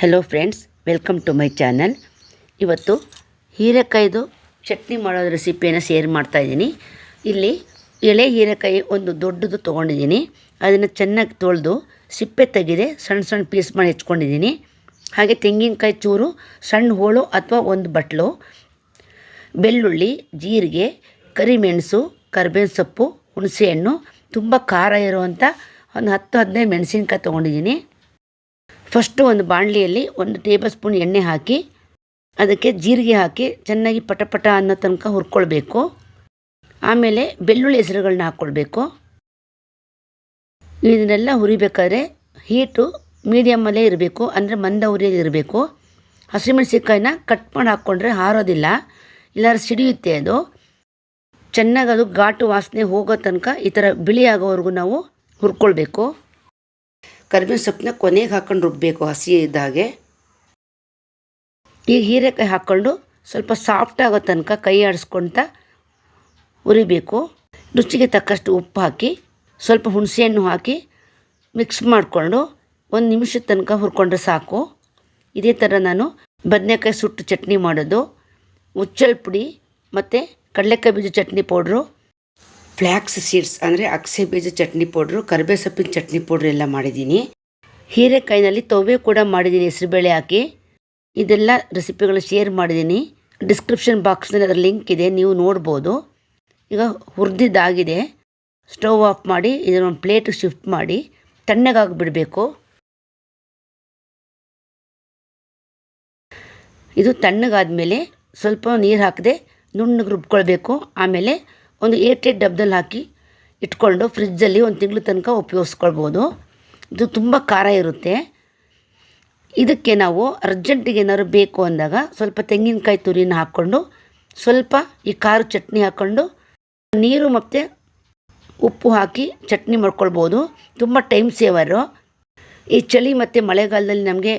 Hello friends welcome to my channel ಇವತ್ತು ಹೀರೆಕಾಯ್ದು ಚಟ್ನಿ ಮಾಡೋ ರೆಸಿಪಿಯನ್ನು ಶೇರ್ ಮಾಡ್ತಾಯಿದ್ದೀನಿ ಇಲ್ಲಿ ಎಳೆ ಹೀರೆಕಾಯಿ ಒಂದು ದೊಡ್ಡದು ತೊಗೊಂಡಿದ್ದೀನಿ. ಅದನ್ನು ಚೆನ್ನಾಗಿ ತೊಳೆದು ಸಿಪ್ಪೆ ತೆಗೆದೆ ಸಣ್ಣ ಸಣ್ಣ ಪೀಸ್ ಮಾಡಿ ಹೆಚ್ಕೊಂಡಿದ್ದೀನಿ. ಹಾಗೆ ತೆಂಗಿನಕಾಯಿ ಚೂರು, ಸಣ್ಣ ಹೋಳು ಅಥವಾ ಒಂದು ಬಟ್ಲು, ಬೆಳ್ಳುಳ್ಳಿ, ಜೀರಿಗೆ, ಕರಿಮೆಣಸು, ಕರಿಬೇವಿನ ಸೊಪ್ಪು, ಹುಣಸೆಹಣ್ಣು, ತುಂಬ ಖಾರ ಇರುವಂಥ ಒಂದು ಹತ್ತು ಹದಿನೈದು ಮೆಣಸಿನ್ಕಾಯಿ ತೊಗೊಂಡಿದ್ದೀನಿ. ಫಸ್ಟು ಒಂದು ಬಾಣಲಿಯಲ್ಲಿ ಒಂದು ಟೇಬಲ್ ಸ್ಪೂನ್ ಎಣ್ಣೆ ಹಾಕಿ, ಅದಕ್ಕೆ ಜೀರಿಗೆ ಹಾಕಿ ಚೆನ್ನಾಗಿ ಪಟಪಟ ಅನ್ನೋ ತನಕ ಹುರ್ಕೊಳ್ಬೇಕು. ಆಮೇಲೆ ಬೆಳ್ಳುಳ್ಳಿ ಹೆಸರುಗಳನ್ನ ಹಾಕ್ಕೊಳ್ಬೇಕು ಇದನ್ನೆಲ್ಲ ಹುರಿಬೇಕಾದ್ರೆ ಹೀಟು ಮೀಡಿಯಮ್ಮಲ್ಲೇ ಇರಬೇಕು, ಅಂದರೆ ಮಂದ ಉರಿಯಲ್ಲಿ ಇರಬೇಕು. ಹಸಿಮೆಣಸಿನ್ಕಾಯಿನ ಕಟ್ ಮಾಡಿ ಹಾಕ್ಕೊಂಡ್ರೆ ಹಾರೋದಿಲ್ಲ, ಇಲ್ಲಾದ್ರೆ ಸಿಡಿಯುತ್ತೆ ಅದು. ಚೆನ್ನಾಗಿ ಅದು ಘಾಟು ವಾಸನೆ ಹೋಗೋ ತನಕ ಈ ಥರ ಬಿಳಿ ಆಗೋವರೆಗೂ ನಾವು ಹುರ್ಕೊಳ್ಬೇಕು. ಕರಿಬೇವಿನ ಸೊಪ್ಪನ್ನ ಕೊನೆಗೆ ಹಾಕ್ಕೊಂಡು ರುಬ್ಬಬೇಕು ಹಸಿ ಇದ್ದಾಗೆ ಈಗ ಹೀರೆಕಾಯಿ ಹಾಕ್ಕೊಂಡು ಸ್ವಲ್ಪ ಸಾಫ್ಟ್ ಆಗೋ ತನಕ ಕೈ ಆಡಿಸ್ಕೊಳ್ತಾ ಹುರಿಬೇಕು. ರುಚಿಗೆ ತಕ್ಕಷ್ಟು ಉಪ್ಪು ಹಾಕಿ, ಸ್ವಲ್ಪ ಹುಣಸೆಹಣ್ಣು ಹಾಕಿ ಮಿಕ್ಸ್ ಮಾಡಿಕೊಂಡು ಒಂದು ನಿಮಿಷದ ತನಕ ಹುರ್ಕೊಂಡ್ರೆ ಸಾಕು. ಇದೇ ಥರ ನಾನು ಬದನೆಕಾಯಿ ಸುಟ್ಟು ಚಟ್ನಿ ಮಾಡೋದು ಮುಚ್ಚಳ ಪುಡಿ ಮತ್ತು ಕಡಲೆಕಾಯಿ ಬೀಜ ಚಟ್ನಿ ಪೌಡ್ರು ಫ್ಲ್ಯಾಕ್ಸ್ ಸೀಡ್ಸ್ ಅಂದರೆ ಅಗಸೆ ಬೀಜ ಚಟ್ನಿ ಪೌಡ್ರು ಕರಿಬೇ ಸೊಪ್ಪಿನ ಚಟ್ನಿ ಪೌಡ್ರ್ ಎಲ್ಲ ಮಾಡಿದ್ದೀನಿ. ಹೀರೆಕಾಯಿನಲ್ಲಿ ತೊವೆ ಕೂಡ ಮಾಡಿದ್ದೀನಿ ಹೆಸರುಬೇಳೆ ಹಾಕಿ. ಇದೆಲ್ಲ ರೆಸಿಪಿಗಳು ಶೇರ್ ಮಾಡಿದ್ದೀನಿ. ಡಿಸ್ಕ್ರಿಪ್ಷನ್ ಬಾಕ್ಸ್ನಲ್ಲಿ ಅದರ ಲಿಂಕ್ ಇದೆ, ನೀವು ನೋಡ್ಬೋದು. ಈಗ ಹುರಿದಿದ್ದಾಗಿದೆ. ಸ್ಟವ್ ಆಫ್ ಮಾಡಿ ಇದನ್ನೊಂದು ಪ್ಲೇಟ್ ಶಿಫ್ಟ್ ಮಾಡಿ ತಣ್ಣಗಾಗಿಬಿಡಬೇಕು ಬಿಡಬೇಕು. ಇದು ತಣ್ಣಗಾದ್ಮೇಲೆ ಸ್ವಲ್ಪ ನೀರು ಹಾಕದೆ ನುಣ್ಣಗೆ ರುಬ್ಕೊಳ್ಬೇಕು. ಆಮೇಲೆ ಒಂದು ಏಟೆಡ್ ಡಬ್ದಲ್ಲಿ ಹಾಕಿ ಇಟ್ಕೊಂಡು ಫ್ರಿಜ್ಜಲ್ಲಿ ಒಂದು ತಿಂಗಳ ತನಕ ಉಪಯೋಗಿಸ್ಕೊಳ್ಬೋದು. ಇದು ತುಂಬ ಖಾರ ಇರುತ್ತೆ. ಇದಕ್ಕೆ ನಾವು ಅರ್ಜೆಂಟಿಗೆ ಏನಾದ್ರು ಬೇಕು ಅಂದಾಗ ಸ್ವಲ್ಪ ತೆಂಗಿನಕಾಯಿ ತುರಿನ ಹಾಕ್ಕೊಂಡು ಸ್ವಲ್ಪ ಈ ಖಾರ ಚಟ್ನಿ ಹಾಕ್ಕೊಂಡು ನೀರು ಮತ್ತು ಉಪ್ಪು ಹಾಕಿ ಚಟ್ನಿ ಮಾಡ್ಕೊಳ್ಬೋದು. ತುಂಬ ಟೈಮ್ ಸೇವರು ಈ ಚಳಿ ಮತ್ತು ಮಳೆಗಾಲದಲ್ಲಿ ನಮಗೆ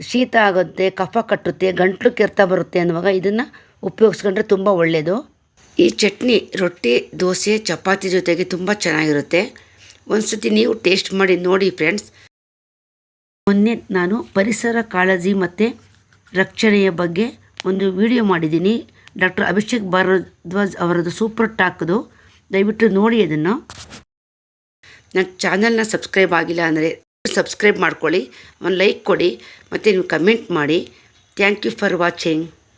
ಶೀತ ಆಗುತ್ತೆ, ಕಫ ಕಟ್ಟುತ್ತೆ, ಗಂಟ್ಲು ಕೆರೆತ ಬರುತ್ತೆ ಅನ್ನುವಾಗ ಇದನ್ನು ಉಪಯೋಗಿಸ್ಕೊಂಡ್ರೆ ತುಂಬ ಒಳ್ಳೆಯದು ಈ ಚಟ್ನಿ, ರೊಟ್ಟಿ, ದೋಸೆ, ಚಪಾತಿ ಜೊತೆಗೆ ತುಂಬ ಚೆನ್ನಾಗಿರುತ್ತೆ. ಒಂದು ಸತಿ ನೀವು ಟೇಸ್ಟ್ ಮಾಡಿ ನೋಡಿ ಫ್ರೆಂಡ್ಸ್. ಮೊನ್ನೆ ನಾನು ಪರಿಸರ ಕಾಳಜಿ ಮತ್ತು ರಕ್ಷಣೆಯ ಬಗ್ಗೆ ಒಂದು ವಿಡಿಯೋ ಮಾಡಿದ್ದೀನಿ. ಡಾಕ್ಟರ್ ಅಭಿಷೇಕ್ ಭಾರದ್ವಾಜ್ ಅವರದ್ದು ಸೂಪರ್ ಟಾಕ್ದು ದಯವಿಟ್ಟು ನೋಡಿ ಅದನ್ನು. ನನ್ನ ಚಾನಲ್ನ ಸಬ್ಸ್ಕ್ರೈಬ್ ಆಗಿಲ್ಲ ಅಂದರೆ ಸಬ್ಸ್ಕ್ರೈಬ್ ಮಾಡ್ಕೊಳ್ಳಿ. ಒಂದು ಲೈಕ್ ಕೊಡಿ ಮತ್ತು ನೀವು ಕಮೆಂಟ್ ಮಾಡಿ. Thank you for watching.